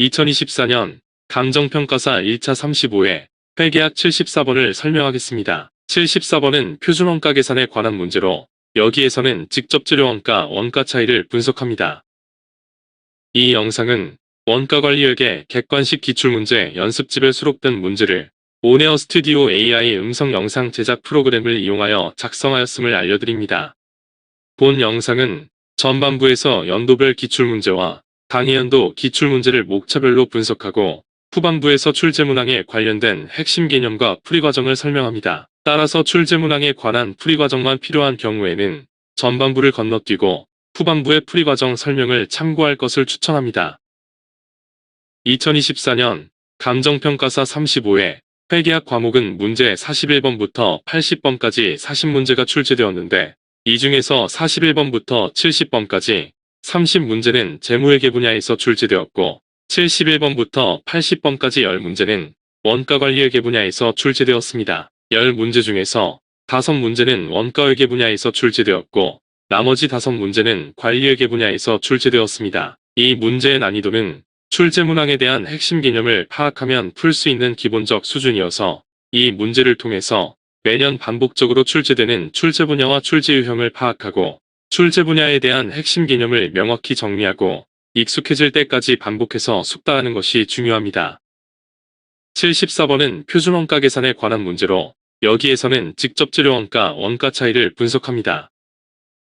2024년 감정평가사 1차 35회 회계학 74번을 설명하겠습니다. 74번은 표준원가 계산에 관한 문제로 여기에서는 직접 재료원가 원가 차이를 분석합니다. 이 영상은 원가관리역의 객관식 기출문제 연습집에 수록된 문제를 오네어 스튜디오 AI 음성 영상 제작 프로그램을 이용하여 작성하였음을 알려드립니다. 본 영상은 전반부에서 연도별 기출문제와 당해연도 기출문제를 목차별로 분석하고 후반부에서 출제문항에 관련된 핵심 개념과 풀이과정을 설명합니다. 따라서 출제문항에 관한 풀이과정만 필요한 경우에는 전반부를 건너뛰고 후반부의 풀이과정 설명을 참고할 것을 추천합니다. 2024년 감정평가사 35회 회계학 과목은 문제 41번부터 80번까지 40문제가 출제되었는데 이 중에서 41번부터 70번까지 30문제는 재무회계 분야에서 출제되었고 71번부터 80번까지 10문제는 원가관리회계 분야에서 출제되었습니다. 10문제 중에서 5문제는 원가회계 분야에서 출제되었고 나머지 5문제는 관리회계 분야에서 출제되었습니다. 이 문제의 난이도는 출제 문항에 대한 핵심 개념을 파악하면 풀 수 있는 기본적 수준이어서 이 문제를 통해서 매년 반복적으로 출제되는 출제 분야와 출제 유형을 파악하고 출제 분야에 대한 핵심 개념을 명확히 정리하고 익숙해질 때까지 반복해서 숙달하는 것이 중요합니다. 74번은 표준원가 계산에 관한 문제로 여기에서는 직접 재료원가 원가 차이를 분석합니다.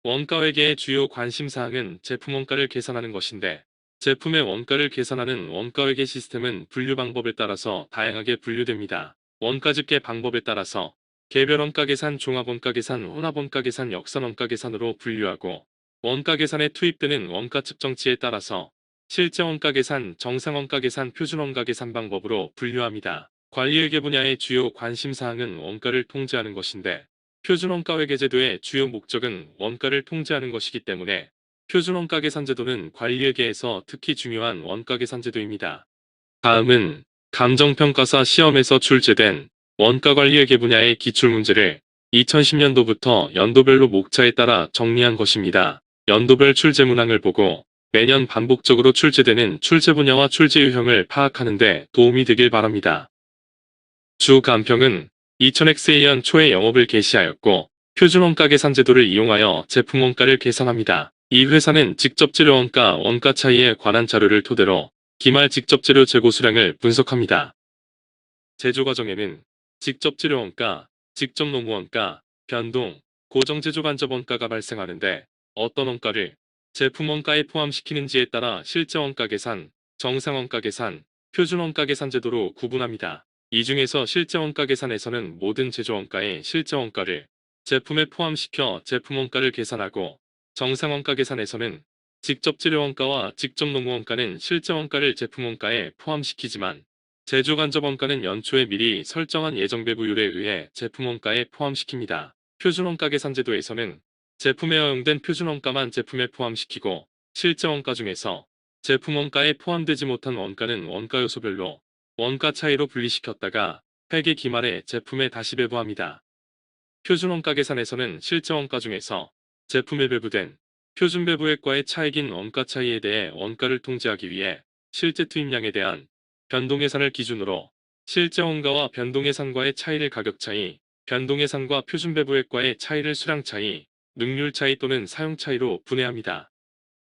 원가 회계의 주요 관심사항은 제품 원가를 계산하는 것인데 제품의 원가를 계산하는 원가 회계 시스템은 분류 방법에 따라서 다양하게 분류됩니다. 원가 집계 방법에 따라서 개별 원가 계산, 종합 원가 계산, 혼합 원가 계산, 역산 원가 계산으로 분류하고 원가 계산에 투입되는 원가 측정치에 따라서 실제 원가 계산, 정상 원가 계산, 표준 원가 계산 방법으로 분류합니다. 관리회계 분야의 주요 관심사항은 원가를 통제하는 것인데 표준 원가 회계 제도의 주요 목적은 원가를 통제하는 것이기 때문에 표준원가 계산제도는 관리회계에서 특히 중요한 원가 계산제도입니다. 다음은 감정평가사 시험에서 출제된 원가관리회계 분야의 기출문제를 2010년도부터 연도별로 목차에 따라 정리한 것입니다. 연도별 출제 문항을 보고 매년 반복적으로 출제되는 출제 분야와 출제 유형을 파악하는 데 도움이 되길 바랍니다. 주 간평은 2000XA년 초에 영업을 개시하였고 표준원가 계산제도를 이용하여 제품 원가를 계산합니다. 이 회사는 직접 재료 원가, 원가 차이에 관한 자료를 토대로 기말 직접 재료 재고 수량을 분석합니다. 제조 과정에는 직접 재료 원가, 직접 농무 원가, 변동, 고정 제조 간접 원가가 발생하는데 어떤 원가를 제품 원가에 포함시키는지에 따라 실제 원가 계산, 정상 원가 계산, 표준 원가 계산 제도로 구분합니다. 이 중에서 실제 원가 계산에서는 모든 제조 원가의 실제 원가를 제품에 포함시켜 제품 원가를 계산하고 정상 원가 계산에서는 직접 재료 원가와 직접 농무 원가는 실제 원가를 제품 원가에 포함시키지만 제조 간접 원가는 연초에 미리 설정한 예정 배부율에 의해 제품 원가에 포함시킵니다. 표준 원가 계산 제도에서는 제품에 허용된 표준 원가만 제품에 포함시키고 실제 원가 중에서 제품 원가에 포함되지 못한 원가는 원가 요소별로 원가 차이로 분리시켰다가 회계 기말에 제품에 다시 배부합니다. 표준 원가 계산에서는 실제 원가 중에서 제품에 배부된 표준 배부액과의 차익인 원가 차이에 대해 원가를 통제하기 위해 실제 투입량에 대한 변동예산을 기준으로 실제 원가와 변동예산과의 차이를 가격 차이, 변동예산과 표준 배부액과의 차이를 수량 차이, 능률 차이 또는 사용 차이로 분해합니다.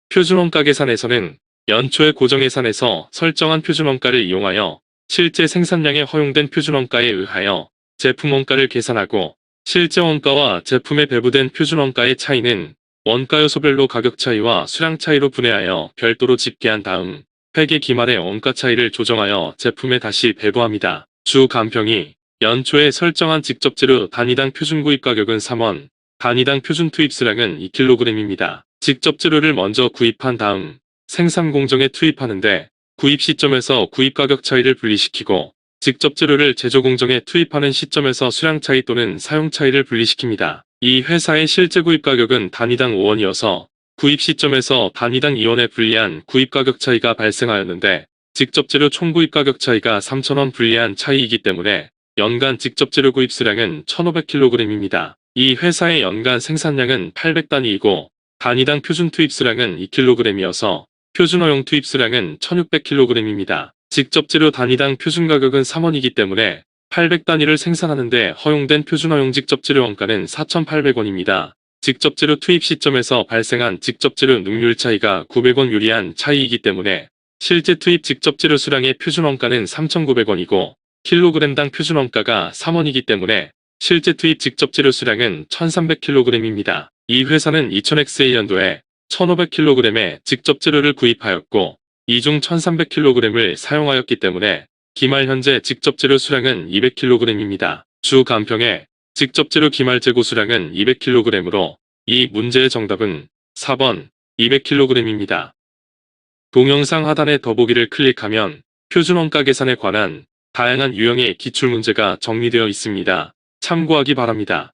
표준 원가 계산에서는 연초의 고정예산에서 설정한 표준 원가를 이용하여 실제 생산량에 허용된 표준 원가에 의하여 제품 원가를 계산하고 실제 원가와 제품에 배부된 표준 원가의 차이는 원가 요소별로 가격 차이와 수량 차이로 분해하여 별도로 집계한 다음 회계 기말의 원가 차이를 조정하여 제품에 다시 배부합니다. 주 간평이 연초에 설정한 직접 재료 단위당 표준 구입 가격은 3원, 단위당 표준 투입 수량은 2kg입니다. 직접 재료를 먼저 구입한 다음 생산 공정에 투입하는데 구입 시점에서 구입 가격 차이를 분리시키고 직접 재료를 제조 공정에 투입하는 시점에서 수량 차이 또는 사용 차이를 분리시킵니다. 이 회사의 실제 구입 가격은 단위당 5원이어서 구입 시점에서 단위당 2원에 불리한 구입 가격 차이가 발생하였는데 직접 재료 총 구입 가격 차이가 3,000원 불리한 차이이기 때문에 연간 직접 재료 구입 수량은 1,500kg입니다. 이 회사의 연간 생산량은 800단위이고 단위당 표준 투입 수량은 2kg이어서 표준어용 투입 수량은 1600kg입니다. 직접 재료 단위당 표준 가격은 3원이기 때문에 800단위를 생산하는데 허용된 표준어용 직접 재료 원가는 4,800원입니다. 직접 재료 투입 시점에서 발생한 직접 재료 능률 차이가 900원 유리한 차이이기 때문에 실제 투입 직접 재료 수량의 표준 원가는 3,900원이고 킬로그램당 표준 원가가 3원이기 때문에 실제 투입 직접 재료 수량은 1,300kg입니다. 이 회사는 2000XA년도에 1,500kg의 직접 재료를 구입하였고 이중 1,300kg을 사용하였기 때문에 기말 현재 직접 재료 수량은 200kg입니다. 주 간평의 직접 재료 기말 재고 수량은 200kg으로 이 문제의 정답은 4번 200kg입니다. 동영상 하단의 더보기를 클릭하면 표준원가 계산에 관한 다양한 유형의 기출문제가 정리되어 있습니다. 참고하기 바랍니다.